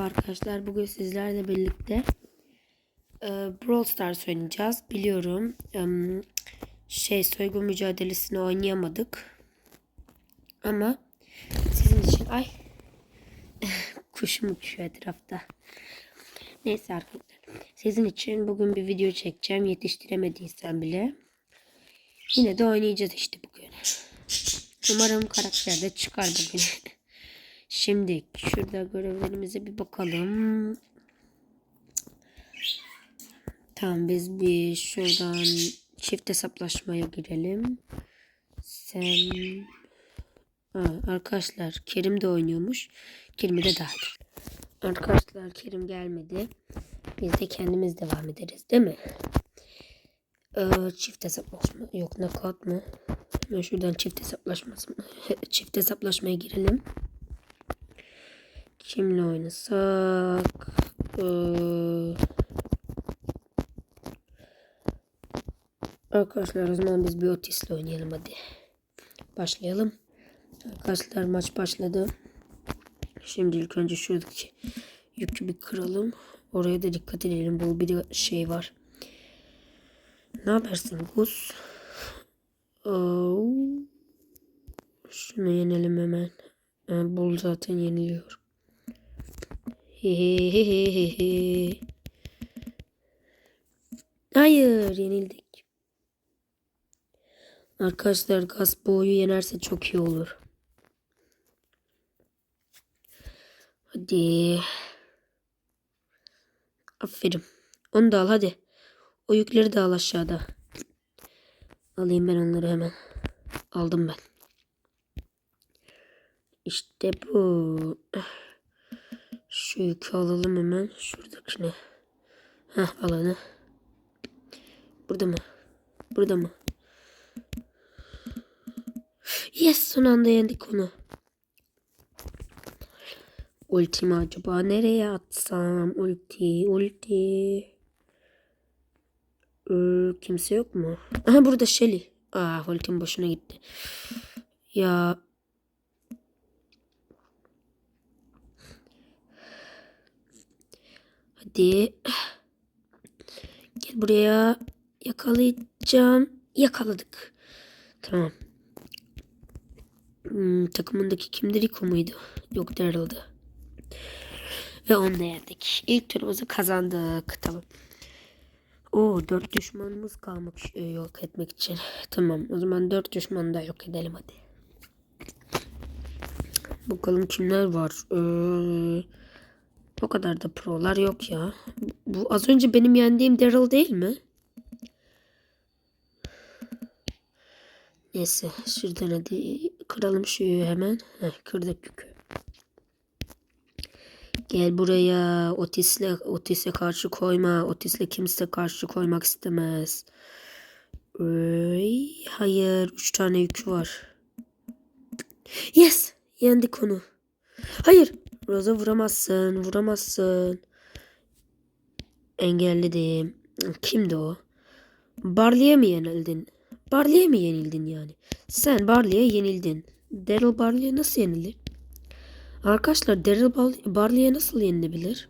Arkadaşlar bugün sizlerle birlikte e, Brawl Stars oynayacağız. Biliyorum em, şey soygun mücadelesini oynayamadık. Ama sizin için ay kuşum uçuyor etrafta. Neyse arkadaşlar. Sizin için bugün bir video çekeceğim. Yetiştiremediysem bile. Yine de oynayacağız işte bugün. Umarım karakter de çıkar bugün. Şimdi şurada görevlerimize bir bakalım. Tamam biz bir şuradan çift hesaplaşmaya girelim. Sen ha, arkadaşlar Kerim de oynuyormuş. Kerim'i de dahil. Arkadaşlar Kerim gelmedi. Biz de kendimiz devam ederiz değil mi? Ee, çift hesaplaşma yok nakavt mı? Hemen şuradan çift hesaplaşması çift hesaplaşmaya girelim. Kimle oynasak? Ee, arkadaşlar o zaman biz bir Otis'le oynayalım hadi. Başlayalım. Arkadaşlar maç başladı. Şimdi ilk önce şuradaki yükü bir kıralım. Oraya da dikkat edelim. Bu bir şey var. Ne habersin Gus? Oo. Şunu yenelim hemen. Yani bul zaten yeniliyor. Hayır yenildik. Arkadaşlar gaz boyu yenerse çok iyi olur. Hadi. Aferin. Onu da al hadi. O yükleri de al aşağıda. Alayım ben onları hemen. Aldım ben. İşte bu. Şu yükü alalım hemen. Şuradakini. Heh alanı. Burada mı? Burada mı? Yes son anda yendik onu. Ultimi acaba nereye atsam? Ulti, ulti. Ee, kimse yok mu? Aha burada Shelly. Aa ultim boşuna gitti. Ya Hadi. Gel buraya. Yakalayacağım. Yakaladık. Tamam. Hmm, takımındaki kimdi? Rico muydu? Yok Daryl'dı. Ve onu da yendik. İlk turumuzu kazandık. Tamam. Oo dört düşmanımız kalmış e, yok etmek için. Tamam o zaman dört düşmanı da yok edelim hadi. Bakalım kimler var. Ee, o kadar da prolar yok ya. Bu az önce benim yendiğim Daryl değil mi? Neyse şuradan hadi kıralım şu hemen. Heh, kırdık yükü. Gel buraya. Otis'le Otis'e karşı koyma. Otis'le kimse karşı koymak istemez. Ay, hayır. Üç tane yükü var. Yes. Yendik onu. Hayır. Rosa vuramazsın. Vuramazsın. Engelledim. Kimdi o? Barley'e mi yenildin? Barley'e mi yenildin yani? Sen Barley'e yenildin. Daryl Barley'e nasıl yenilir? Arkadaşlar Daryl Barley'e nasıl yenilebilir?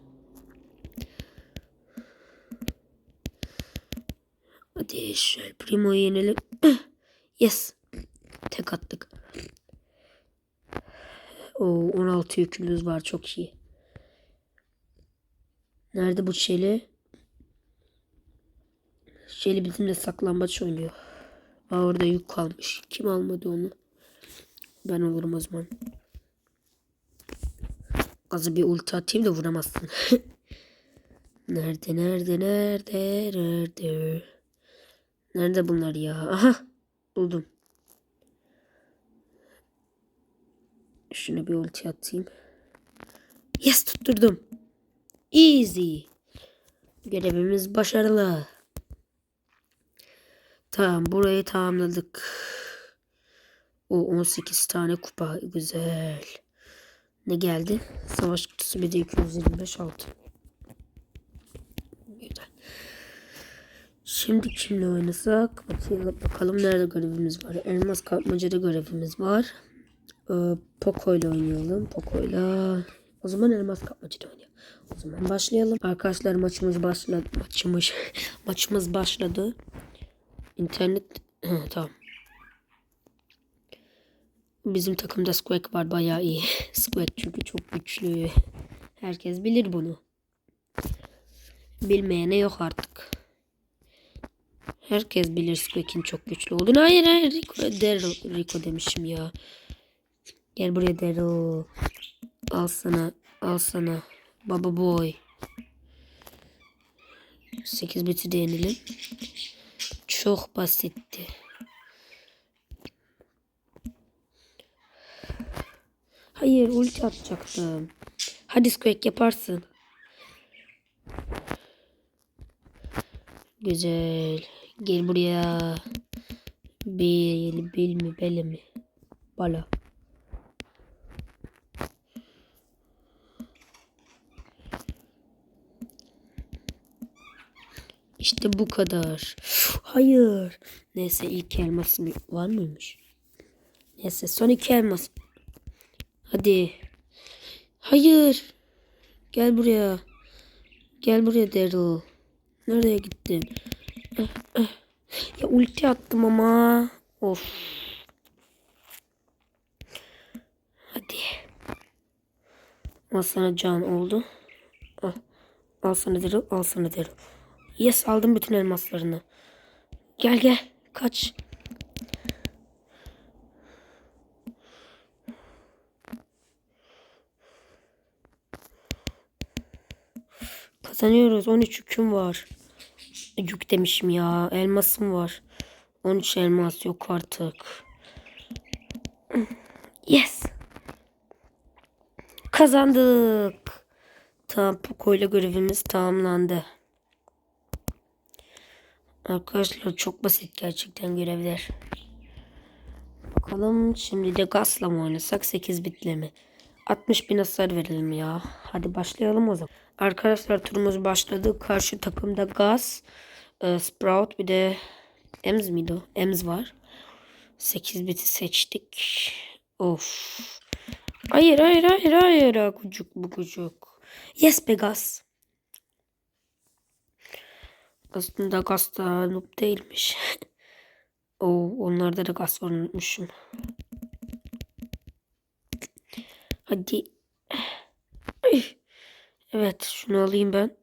Hadi şöyle Primo'yu yenelim. yes. Tek attık. O 16 yükümüz var çok iyi. Nerede bu Şeli? Şeli bizimle saklambaç oynuyor. Aa, orada yük kalmış. Kim almadı onu? Ben olurum o zaman. Azı bir ulti atayım da vuramazsın. nerede nerede nerede nerede? Nerede bunlar ya? Aha buldum. Şuna bir ulti atayım. Yes tutturdum. Easy. Görevimiz başarılı. Tamam burayı tamamladık. O 18 tane kupa güzel. Ne geldi? Savaş kutusu bir de 225 altın. Güzel. Şimdi kimle oynasak? Bakalım, bakalım nerede görevimiz var. Elmas kapmacada görevimiz var. Ee, Poco ile oynayalım. Poco ile O zaman elmas kapmacı oynayalım. O zaman başlayalım. Arkadaşlar maçımız başladı. Maçımız maçımız başladı. İnternet tamam. Bizim takımda Squeak var bayağı iyi. Squeak çünkü çok güçlü. Herkes bilir bunu. Bilmeyene yok artık. Herkes bilir Squeak'in çok güçlü olduğunu. Hayır hayır Rico, Daryl, Rico demişim ya. Gel buraya Daryl. Al sana. Al sana. Baba boy. 8 biti deneyelim. Çok basitti. Hayır ulti atacaktım. Hadi Squeak yaparsın. Güzel. Gel buraya. Bil, bil mi, bele mi? Bala. İşte bu kadar. Hayır. Neyse ilk elmas mı- var mıymış? Neyse son iki elmas. Hadi. Hayır. Gel buraya. Gel buraya Daryl. Nereye gittin? Eh, eh. Ya ulti attım ama. Of. Hadi. Al sana can oldu. Al. Al sana Daryl. Al sana Daryl. Yes aldım bütün elmaslarını. Gel gel. Kaç. Kazanıyoruz. 13 yüküm var. Yük demişim ya. Elmasım var. 13 elmas yok artık. Yes. Kazandık. Tamam Poco'yla görevimiz tamamlandı. Arkadaşlar çok basit gerçekten görevler. Bakalım şimdi de gasla mı oynasak 8 bitle mi? 60 bin hasar verelim ya. Hadi başlayalım o zaman. Arkadaşlar turumuz başladı. Karşı takımda Gaz, e, Sprout bir de Ems miydi o? Ems var. 8 biti seçtik. Of. Hayır hayır hayır hayır. Gucuk bu gucuk. Yes be Gaz. Aslında gaz da noob değilmiş. Oo, onlarda da gaz var unutmuşum. Hadi. Evet şunu alayım ben.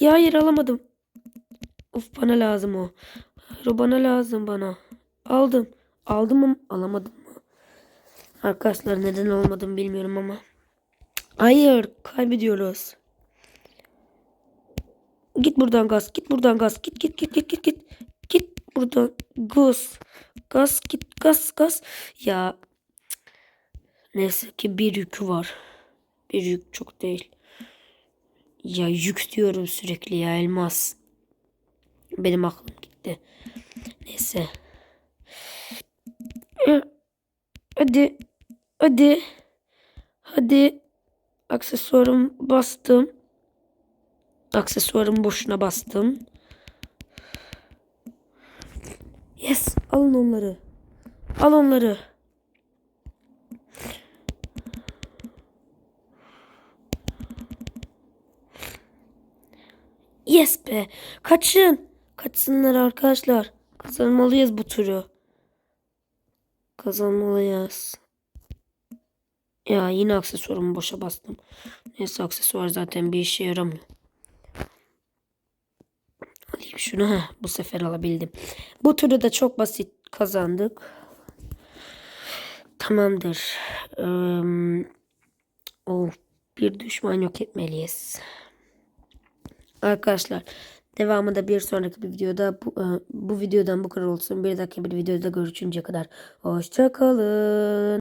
Ya hayır alamadım. Of bana lazım o. Hayır, o bana lazım bana. Aldım. Aldım mı? Alamadım mı? Arkadaşlar neden olmadım bilmiyorum ama. Hayır kaybediyoruz. Git buradan gaz. Git buradan gaz. Git git git git git git. Git buradan gaz. Gaz git gaz gaz. Ya neyse ki bir yükü var. Bir yük çok değil. Ya yük diyorum sürekli ya elmas. Benim aklım gitti. Neyse. Hadi. Hadi. Hadi. Aksesuarım bastım. Aksesuarımı boşuna bastım. Yes. Alın onları. Al onları. Yes be. Kaçın. Kaçsınlar arkadaşlar. Kazanmalıyız bu turu. Kazanmalıyız. Ya yine aksesuarımı boşa bastım. Neyse aksesuar zaten bir işe yaramıyor. Alayım şunu. Heh, bu sefer alabildim. Bu turu da çok basit kazandık. Tamamdır. Ee, oh, bir düşman yok etmeliyiz. Arkadaşlar devamı da bir sonraki bir videoda bu, e, bu videodan bu kadar olsun. Bir dakika bir videoda görüşünceye kadar. Hoşçakalın.